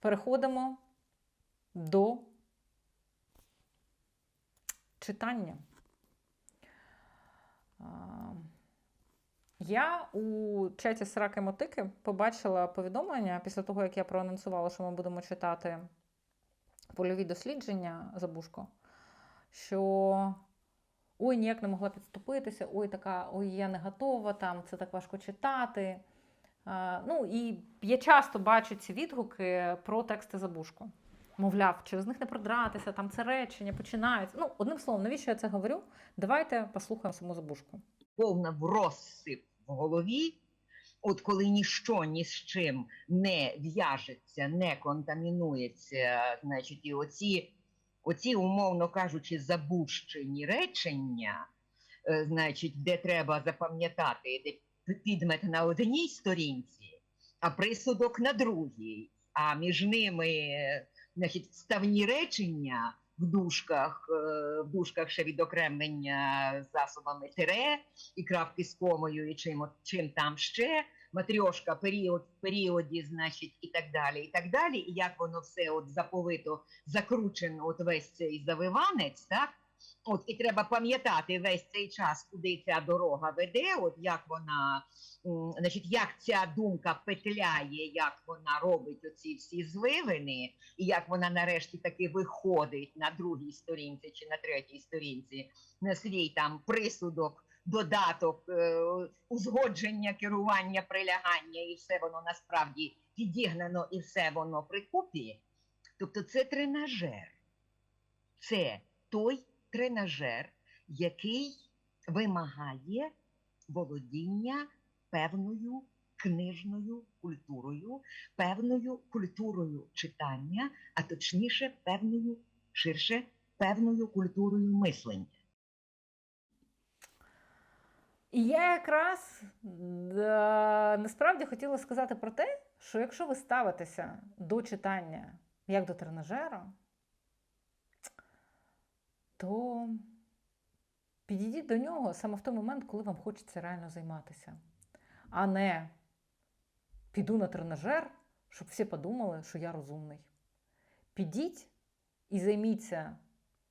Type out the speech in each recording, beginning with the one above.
Переходимо до читання. Я у чаті Сраки Мотики побачила повідомлення після того, як я проанонсувала, що ми будемо читати польові дослідження Забушко, що ой, ніяк не могла підступитися, ой, така, ой, я не готова, там це так важко читати. А, Ну і я часто бачу ці відгуки про тексти Забушко. Мовляв, через них не продратися, там це речення починається. Ну, одним словом, навіщо я це говорю? Давайте послухаємо саму Забушку. повна в розсип в голові, от коли ніщо ні з чим не в'яжеться, не контамінується, значить, і оці, оці, умовно кажучи, забущені речення, е, значить, де треба запам'ятати, де підмет на одній сторінці, а присудок на другій, а між ними значить, вставні речення в дужках, е, в дужках ще відокремлення засобами тире, і крапки з комою, і чим, чим там ще, матрьошка, період в періоді, значить, і так далі, і так далі. І як воно все от заповито, закручено, от весь цей завиванець, так? От і треба пам'ятати весь цей час, куди ця дорога веде, от як вона, значить, як ця думка петляє, як вона робить оці всі звивини, і як вона нарешті таки виходить на другій сторінці чи на третій сторінці на свій там присудок, додаток, е, узгодження, керування, прилягання, і все воно насправді підігнано, і все воно при купі. Тобто це тренажер. Це той тренажер, який вимагає володіння певною книжною культурою, певною культурою читання, а точніше, певною ширше, певною культурою мислення. І я якраз да, насправді хотіла сказати про те, що якщо ви ставитеся до читання як до тренажера, то підійдіть до нього саме в той момент, коли вам хочеться реально займатися, а не піду на тренажер, щоб всі подумали, що я розумний. Підіть і займіться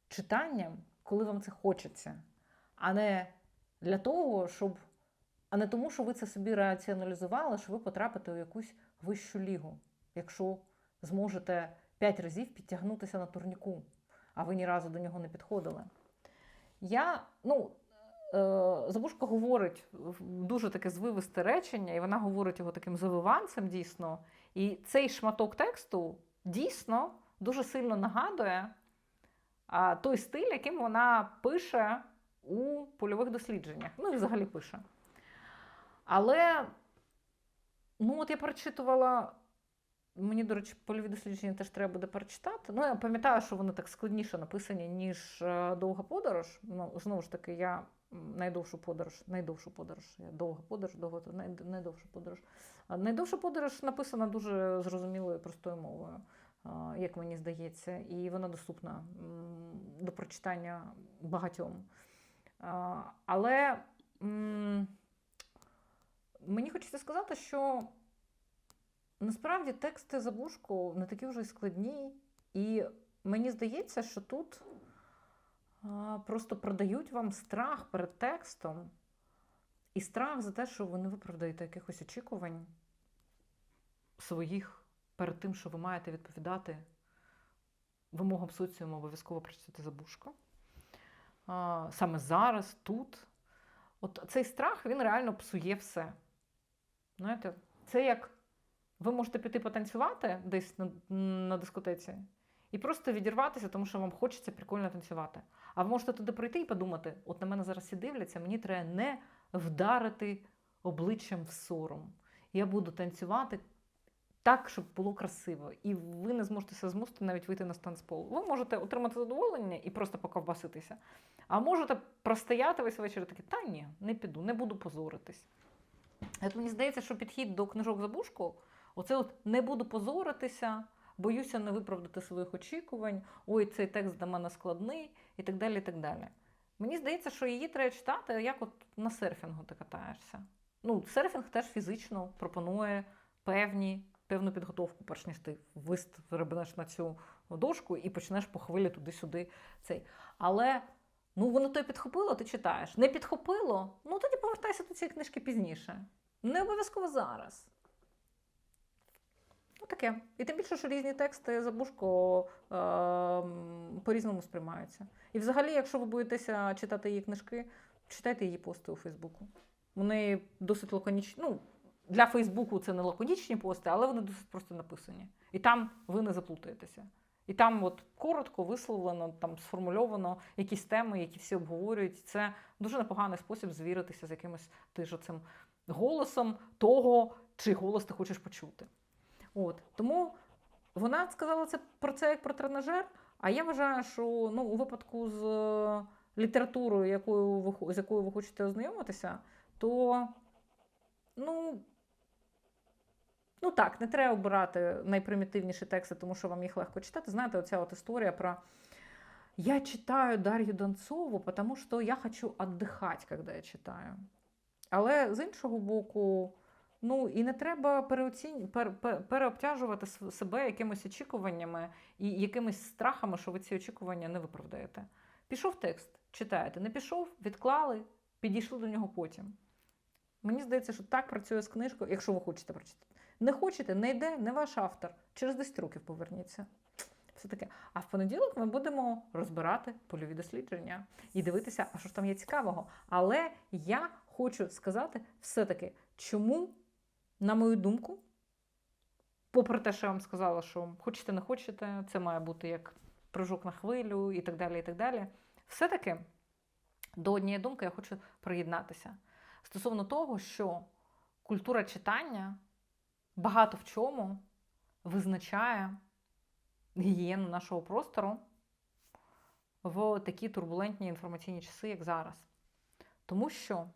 читанням, коли вам це хочеться, а не для того, щоб. А не тому, що ви це собі раціоналізували, що ви потрапите у якусь вищу лігу, якщо зможете п'ять разів підтягнутися на турніку, а ви ні разу до нього не підходили. Я, ну, е, Забушка говорить дуже таке звивисте речення, і вона говорить його таким завиванцем дійсно. І цей шматок тексту дійсно дуже сильно нагадує той стиль, яким вона пише у польових дослідженнях. Ну і взагалі пише. Але, ну, от я перечитувала. Мені, до речі, польові дослідження теж треба буде перечитати. Ну, я пам'ятаю, що вони так складніше написані, ніж е, довга подорож. Ну, знову ж таки, я найдовшу подорож, найдовшу подорож, я довга подорож, довго, най, найдовша подорож. Найдовша подорож написана дуже зрозумілою простою мовою, е, як мені здається, і вона доступна до прочитання багатьом. Але мені хочеться сказати, що насправді тексти Забушко не такі вже й складні, і мені здається, що тут просто продають вам страх перед текстом і страх за те, що ви не виправдаєте якихось очікувань своїх перед тим, що ви маєте відповідати вимогам соціуму обов'язково прочитати Забушко. А, Саме зараз, тут. От цей страх він реально псує все. Знаєте, це як ви можете піти потанцювати десь на, на дискотеці і просто відірватися, тому що вам хочеться прикольно танцювати. А ви можете туди прийти і подумати: от на мене зараз всі дивляться, мені треба не вдарити обличчям в сором. Я буду танцювати так, щоб було красиво. І ви не зможете себе змусити навіть вийти на танцпол. Ви можете отримати задоволення і просто поковбаситися. А можете простояти весь вечір і таки, та ні, не піду, не буду позоритись. От мені здається, що підхід до книжок Забушко, оце от не буду позоритися, боюся не виправдати своїх очікувань, ой, цей текст для мене складний і так далі. і так далі. Мені здається, що її треба читати, як от на серфінгу ти катаєшся. Ну, серфінг теж фізично пропонує певні певну підготовку, перш ніж ти вистрибнеш на цю дошку і почнеш по хвилі туди-сюди цей. Але ну воно й підхопило, ти читаєш. Не підхопило, ну тоді повертайся до цієї книжки пізніше. Не обов'язково зараз. Таке. І тим більше, що різні тексти забушко е, по-різному сприймаються. І взагалі, якщо ви боїтеся читати її книжки, читайте її пости у Фейсбуку. Вони досить лаконічні. Ну, для Фейсбуку це не лаконічні пости, але вони досить просто написані. І там ви не заплутаєтеся. І там от коротко висловлено, там сформульовано якісь теми, які всі обговорюють. Це дуже непоганий спосіб звіритися з якимось ти ж цим голосом того, чий голос ти хочеш почути. От тому вона сказала це про це як про тренажер. А я вважаю, що ну, у випадку з е, літературою, якою ви, з якою ви хочете ознайомитися, то ну, ну так, не треба обирати найпримітивніші тексти, тому що вам їх легко читати. Знаєте, оця от історія про я читаю Дар'ю Донцову, тому що я хочу віддихати, коли я читаю. Але з іншого боку, ну і не треба переоцінь... пер... пер- переобтяжувати себе якимись очікуваннями і якимись страхами, що ви ці очікування не виправдаєте. Пішов текст, читаєте. Не пішов, відклали, підійшли до нього потім. Мені здається, що так працює з книжкою, якщо ви хочете прочитати. Не хочете, не йде, не ваш автор. Через 10 років поверніться. Все таке. А в понеділок ми будемо розбирати польові дослідження і дивитися, а що ж там є цікавого. Але я хочу сказати все-таки, чому, на мою думку, попри те, що я вам сказала, що хочете, не хочете, це має бути як прыжок на хвилю і так далі. і так далі. Все-таки до однієї думки я хочу приєднатися стосовно того, що культура читання багато в чому визначає гігієну нашого простору в такі турбулентні інформаційні часи, як зараз. Тому що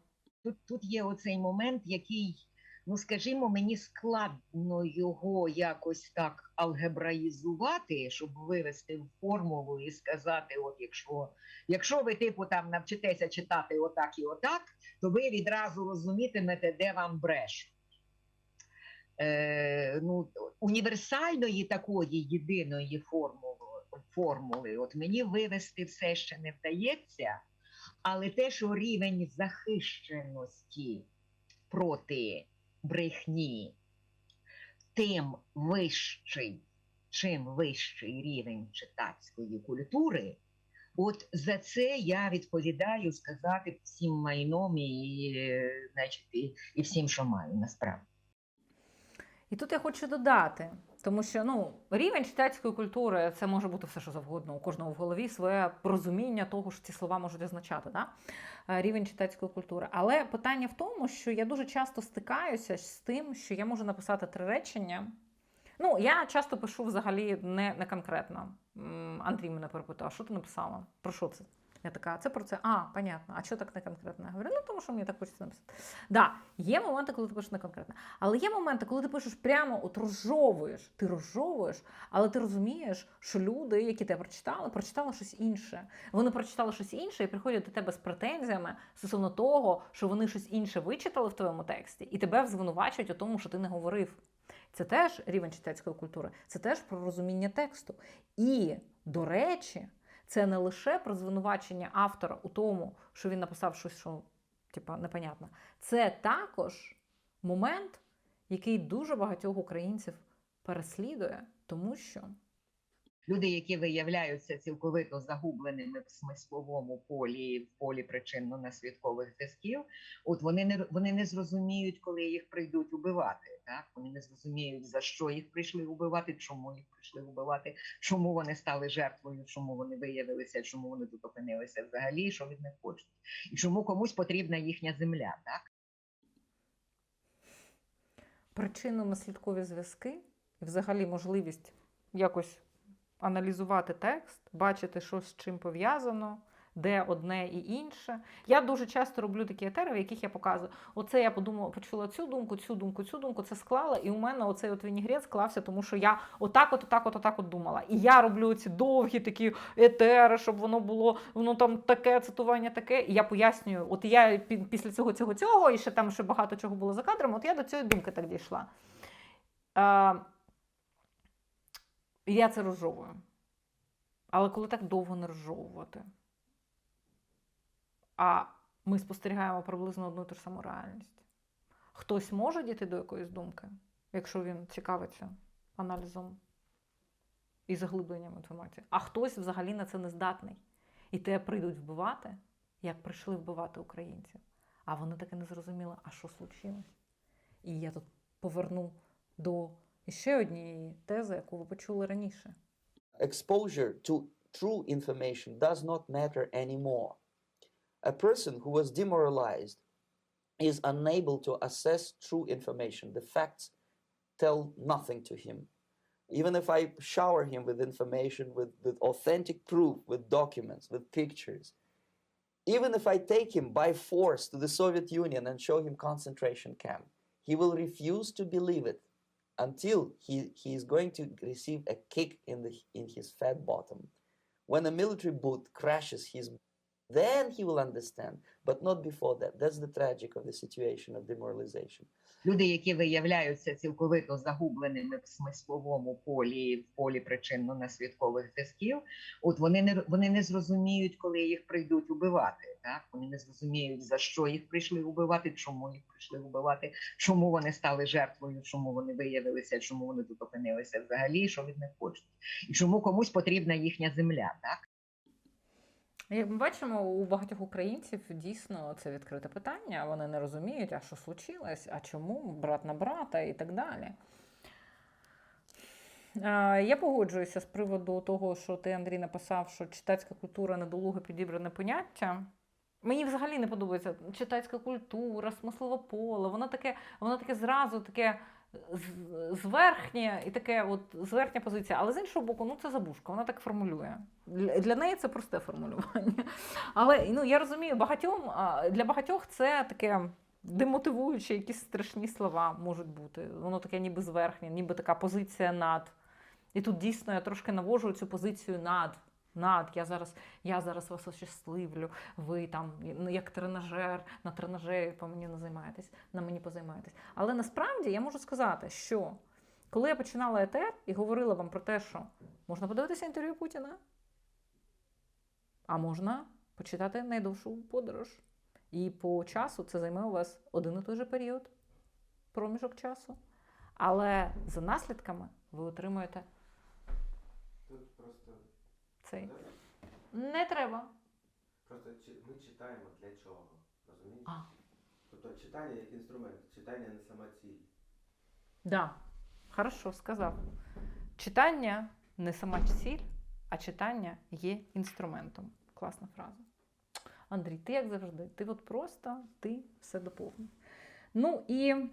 Тут, тут є оцей момент, який, ну скажімо, мені складно його якось так алгебраїзувати, щоб вивести в формулу і сказати: от якщо, якщо ви типу там навчитеся читати отак і отак, то ви відразу розумітимете, де вам брешуть. Е, ну, універсальної такої єдиної формули, формули, от мені вивести все ще не вдається. Але те, що рівень захищеності проти брехні, тим вищий, чим вищий рівень читацької культури, от за це я відповідаю сказати всім майном і, значить, і, і всім, що маю насправді. І тут я хочу додати, тому що ну, рівень читацької культури це може бути все, що завгодно. У кожного в голові своє розуміння того, що ці слова можуть означати. Да? Е, Рівень читацької культури. Але питання в тому, що я дуже часто стикаюся з тим, що я можу написати три речення. Ну, я часто пишу взагалі не, не конкретно. Андрій мене перепитав, що ти написала? Про що це? Я така, це про це. А, понятно. А що так не конкретно? Я говорю, ну тому що мені так хочеться написати. Да, є моменти, коли ти пишеш не конкретно. Але є моменти, коли ти пишеш прямо от розжовуєш, ти розжовуєш, але ти розумієш, що люди, які тебе прочитали, прочитали щось інше. Вони прочитали щось інше і приходять до тебе з претензіями стосовно того, що вони щось інше вичитали в твоєму тексті, і тебе звинувачують у тому, що ти не говорив. Це теж рівень читацької культури, це теж про розуміння тексту. І, до речі, це не лише про звинувачення автора у тому, що він написав щось, що типа непонятно. Це також момент, який дуже багатьох українців переслідує, тому що Люди, які виявляються цілковито загубленими в смисловому полі, в полі причинно-наслідкових зв'язків, от вони не вони не зрозуміють, коли їх прийдуть убивати. Так вони не зрозуміють за що їх прийшли убивати, чому їх прийшли убивати, чому вони стали жертвою, чому вони виявилися, чому вони тут опинилися взагалі, що від них хочуть, і чому комусь потрібна їхня земля. Так причинно-наслідкові зв'язки і взагалі можливість якось аналізувати текст, бачити, що з чим пов'язано, де одне і інше. Я дуже часто роблю такі етери, в яких я показую, оце я подумала, почула цю думку, цю думку, цю думку, це склала, і у мене оцей от вінігрет склався, тому що я отак, от, отак, от, отак от думала. І я роблю ці довгі такі етери, щоб воно було, воно там таке цитування, таке. І я пояснюю, от я після цього, цього, цього, і ще там ще багато чого було за кадром, от я до цієї думки так дійшла. А, я це розжовую. Але коли так довго не розжовувати, а ми спостерігаємо приблизно одну і ту ж саму реальність. Хтось може дійти до якоїсь думки, якщо він цікавиться аналізом і заглибленням інформації, а хтось взагалі на це не здатний. І те прийдуть вбивати, як прийшли вбивати українців. А вони таки не зрозуміли, а що случилось. І я тут поверну до ще однієї тези, яку ви почули раніше. exposure to true information does not matter anymore. A person who was demoralized is unable to assess true information. The facts tell nothing to him. Even if I shower him with information, with, with authentic proof, with documents, with pictures, even if I take him by force to the Soviet Union and show him concentration camp, he will refuse to believe it until he, he is going to receive a kick in, the, in his fat bottom. When a military boot crashes his, then he will understand, but not before that. That's the tragic of the situation of demoralization. Люди, які виявляються цілковито загубленими в смисловому полі, в полі причинно-наслідкових зв'язків, от вони не вони не зрозуміють, коли їх прийдуть убивати. Так вони не зрозуміють за що їх прийшли убивати, чому їх прийшли убивати, чому вони стали жертвою, чому вони виявилися, чому вони тут опинилися взагалі, що від них хочуть, і чому комусь потрібна їхня земля. Так Як ми бачимо, у багатьох українців дійсно це відкрите питання. Вони не розуміють, а що случилось, а чому брат на брата і так далі. Я погоджуюся з приводу того, що ти, Андрій, написав, що читацька культура недолуге підібране поняття. Мені взагалі не подобається читацька культура, смислове поле. Воно таке, воно таке зразу таке зверхнє і таке, от зверхня позиція. Але з іншого боку, ну це забушка, вона так формулює. Для, неї це просте формулювання. Але ну, я розумію, багатьом, для багатьох це таке демотивуючі, якісь страшні слова можуть бути. Воно таке ніби зверхнє, ніби така позиція над. І тут дійсно я трошки навожу цю позицію над. Над, я зараз, я зараз вас ощасливлю, ви там ну, як тренажер, на тренажері по мені не займаєтесь, на мені позаймаєтесь. Але насправді я можу сказати, що коли я починала етер і говорила вам про те, що можна подивитися інтерв'ю Путіна, а можна почитати найдовшу подорож. І по часу це займе у вас один і той же період, проміжок часу. Але за наслідками ви отримуєте Тут просто цей. Не треба. просто ми читаємо для чого, розумієш? А. Тобто читання як інструмент, читання не сама ціль. Да, хорошо сказав. Читання не сама ціль, а читання є інструментом. Класна фраза. Андрій, ти як завжди, ти от просто ти все доповнив. Ну і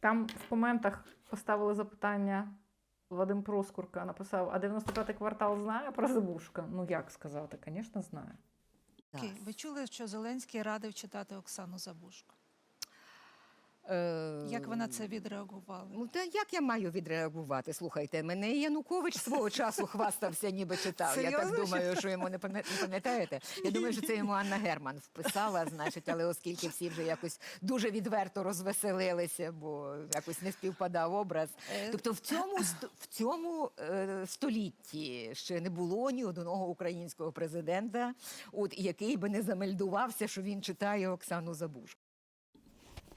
там в коментах поставили запитання. Вадим Проскурка написав: а 95-й квартал знає про Забушка? Ну як сказати? Звісно, знає. Ви чули, що Зеленський радив читати Оксану Забушко? Е, Як ви на це відреагували? Ну, та як я маю відреагувати? Слухайте, мене і Янукович свого часу хвастався, ніби читав. Я так Серйозно? думаю, що йому не пам'ят- не пам'ятаєте. Я думаю, що це йому Анна Герман вписала, значить, але оскільки всі вже якось дуже відверто розвеселилися, бо якось не співпадав образ. Е, Тобто в цьому ст- в цьому е, столітті ще не було ні одного українського президента, от який би не замельдувався, що він читає Оксану Забушко.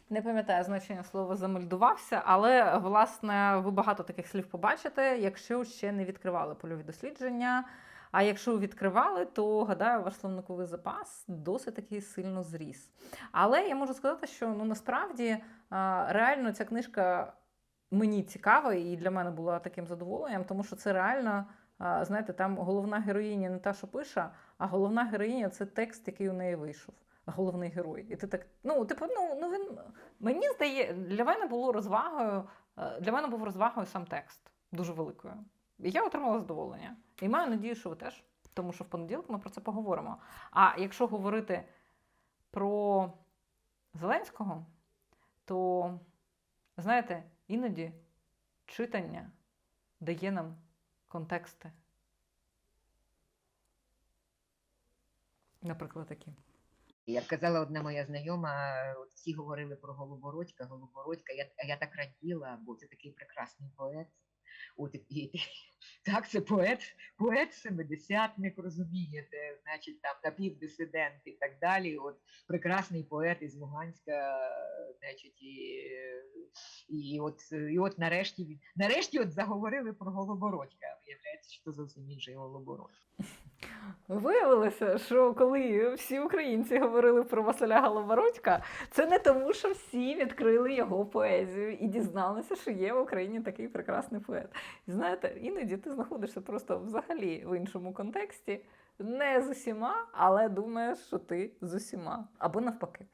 Не пам'ятаю значення слова замельдувався, але власне ви багато таких слів побачите, якщо ще не відкривали польові дослідження. А якщо відкривали, то гадаю, ваш словниковий запас досить таки сильно зріс. Але я можу сказати, що ну насправді реально ця книжка мені цікава і для мене була таким задоволенням, тому що це реально, знаєте, там головна героїня не та, що пише, а головна героїня це текст, який у неї вийшов. Головний герой. І ти так, ну, типу, ну, ну він. Мені здає, для мене було розвагою, е, для мене був розвагою сам текст дуже великою. І я отримала задоволення. І маю надію, що ви теж, тому що в понеділок ми про це поговоримо. А якщо говорити про Зеленського, то, знаєте, іноді читання дає нам контексти. Наприклад, такі. Як казала одна моя знайома, от всі говорили про Голобородька, Голобородька. Я, я так раділа, бо це такий прекрасний поет. От, і, і, так, це поет, поет семидесятник, розумієте, значить, там напівдисидент і так далі. От прекрасний поет із Луганська, значить, і, і, от, і от нарешті, нарешті от заговорили про Голобородька. Виявляється, що це зовсім інший Голобородька. Виявилося, що коли всі українці говорили про Василя Голобородька, це не тому, що всі відкрили його поезію і дізналися, що є в Україні такий прекрасний поет. Знаєте, іноді ти знаходишся просто взагалі в іншому контексті, не з усіма, але думаєш, що ти з усіма, або навпаки.